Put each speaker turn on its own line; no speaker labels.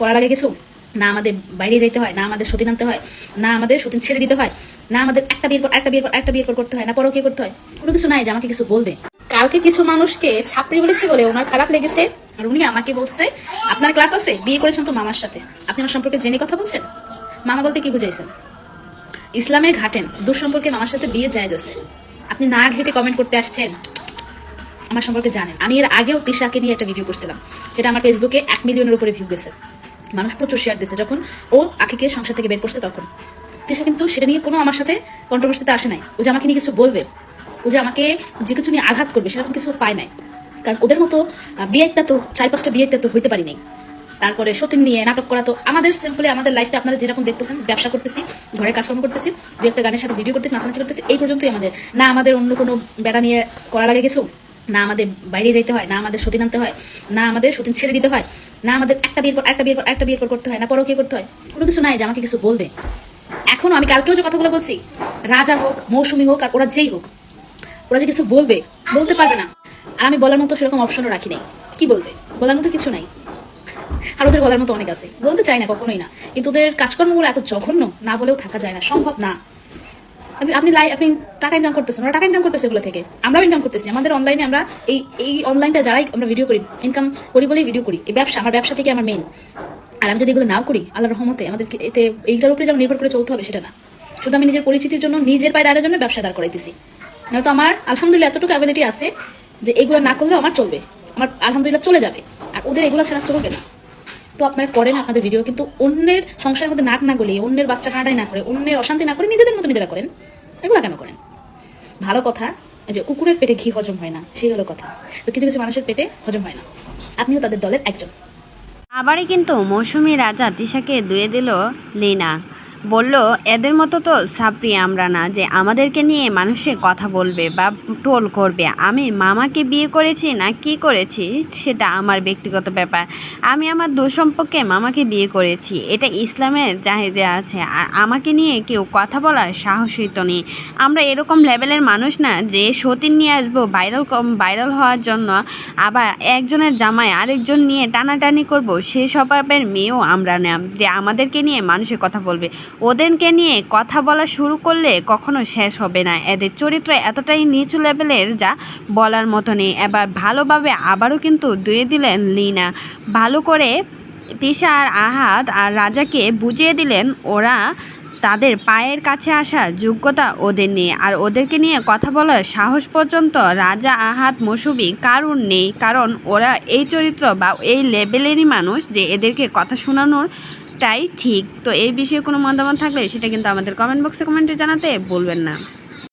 করার আগে কিছু? না আমাদের বাইরে যেতে হয়, না আমাদের সতীন আনতে হয়, না আমাদের সতীন ছেড়ে দিতে হয়, না আমাদের একটা বিয়ের পর একটা বিয়ের পর একটা বিয়ের পর করতে হয়, না পরও কি করতে হয়? কোনো কিছু নাই যে আমাকে কিছু বলবে। কালকে কিছু মানুষকে ছাপড়ি বলেছি বলে ওনার খারাপ লেগেছে, আর উনি আমাকে বলছে, আপনার ক্লাস আছে, বিয়ে করেছেন তো মামার সাথে। আপনি আমার সম্পর্কে জেনে কথা বলছেন? মামা বলতে কি বুঝাইছেন? ইসলামে ঘাটেন দুঃসম্পর্কে মামার সাথে বিয়ে যায় যাচ্ছে। আপনি না ঘেটে কমেন্ট করতে আসছেন, আমার সম্পর্কে জানেন। আমি এর আগেও তিশাকে নিয়ে একটা ভিডিও করছিলাম, যেটা আমার ফেসবুকে এক মিলিয়নের উপরে ভিউ গেছে। মানুষ প্রচুর শেয়ার দিচ্ছে যখন ও আখিকে সংসার থেকে বের করছে তখন। তিশা কিন্তু সেটা নিয়ে কোনো আমার সাথে কন্ট্রোভার্সিতে আসে নাই। ও যে আমাকে নিয়ে কিছু বলবে, ও যে আমাকে যে কিছু নিয়ে আঘাত করবে, সেরকম কিছু পায় নাই। কারণ ওদের মতো বিয়েটা তো, চার পাঁচটা বিয়েটা তো হইতে পারি নাই। তারপরে সতীন নিয়ে নাটক করা তো আমাদের সিম্পলি আমাদের লাইফটা আপনারা যেরকম দেখতেছেন, ব্যবসা করতেছি, ঘরে কাজকর্ম করতেছি, দু একটা গানের সাথে ভিডিও করতেছি, নাচানাচি করতেছি, এই পর্যন্তই আমাদের। না আমাদের অন্য কোনো বেড়া নিয়ে করার আগে কিছু না আমাদের বাইরে যেতে হয়, না আমাদের সতীন আনতে হয়, না আমাদের সতীন ছেড়ে দিতে হয়, না আমাদের একটা বিয়ের পর, একটা বিয়ের পর, একটা বিয়ের পর করতে হয়, না পরও কি করতে হয়, কোনো কিছু নাই যে আমাকে কিছু বলবে। এখনও আমি কালকেও যে কথাগুলো বলছি, রাজা হোক, মৌসুমি হোক, আর ওরা যেই হোক, ওরা যে কিছু বলবে, বলতে পারবে না। আর আমি বলার মতো সেরকম অপশনও রাখি নাই। কি বলবে? বলার মতো কিছু নাই। আর ওদের বলার মতো অনেক আছে। বলতে চাই না কখনোই না। কিন্তু ওদের কাজকর্মগুলো এত জঘন্য, না বলেও থাকা যায় না। সম্ভব না। আপনি লাই, আপনি টাকা ইনকাম করতেছেন ওরা টাকা ইনকাম করতেছে এগুলো থেকে। আমরাও ইনকাম করতেছি। আমাদের অনলাইনে আমরা এই এই অনলাইনটা যারাই আমরা ভিডিও করি ইনকাম করি বলেই ভিডিও করি। এই ব্যবসা, আমার ব্যবসা থেকে আমার মেইন আর আমি যদি এগুলো নাও করি আল্লাহ রহমতে আমাদের এতে এইটার উপরে যেমন নির্ভর করে চলতে হবে সেটা না। শুধু আমি নিজের পরিচিতির জন্য নিজের পায়ে দাঁড়ানোর জন্য ব্যবসা দাঁড় করাইতেছি। নয়তো আমার আলহামদুলিল্লাহ এতটুকু অ্যাবিলিটি আছে যে এগুলো না করলেও আমার চলবে। আমার আলহামদুলিল্লাহ চলে যাবে। আর ওদের এগুলো ছাড়া চলবে না। তো আপনার করেন আপনাদের ভিডিও কিন্তু অন্যের সংসারের মধ্যে নাক না গলিয়ে, অন্যের বাচ্চা কাটাই না করে, অন্যের অশান্তি না করে, নিজেদের মতো নিজেরা করেন। এগুলো কেন করেন? ভালো কথা যে কুকুরের পেটে ঘি হজম হয় না, সেই হলো কথা। তো কিছু কিছু মানুষের পেটে হজম হয় না। আপনিও তাদের দলের একজন।
আবারই কিন্তু মৌসুমি রাজা তিশাকে দুয়ে দিল লিনা। বলল, এদের মতো তো সাপড়ি আমরা না যে আমাদেরকে নিয়ে মানুষে কথা বলবে বা টোল করবে। আমি মামাকে বিয়ে করেছি না কি করেছি? সেটা আমার ব্যক্তিগত ব্যাপার। আমি আমার দুঃসম্পর্কে মামাকে বিয়ে করেছি। এটা ইসলামের জাহেজে আছে। আর আমাকে নিয়ে কেউ কথা বলার সাহসই তো নেই। আমরা এরকম লেভেলের মানুষ না যে সতীন নিয়ে আসব ভাইরাল কম ভাইরাল হওয়ার জন্য। আবার একজনের জামাই আরেকজন নিয়ে টানাটানি করব, সে স্বভাবের মেয়েও আমরা না যে আমাদেরকে নিয়ে মানুষের কথা বলবে। ওদেরকে নিয়ে কথা বলা শুরু করলে কখনো শেষ হবে না। এদের চরিত্র এতটাই নিচু লেভেলের যা বলার মতো নেই এবার ভালোভাবে আবারও কিন্তু দুয়ে দিলেন লিনা। ভালো করে তিশা আর আহাত আর রাজাকে বুঝিয়ে দিলেন, ওরা তাদের পায়ের কাছে আসার যোগ্যতা ওদের নেই। আর ওদেরকে নিয়ে কথা বলার সাহস পর্যন্ত রাজা আহাত মৌসুমি কারণ নেই। কারণ ওরা এই চরিত্র বা এই লেভেলেরই মানুষ যে এদেরকে কথা শোনানোর টাই ঠিক। তো এই বিষয়ে কোনো মতামত থাকলে সেটা কিন্তু আমাদের কমেন্ট বক্সে কমেন্টে জানাতে বলবেন না।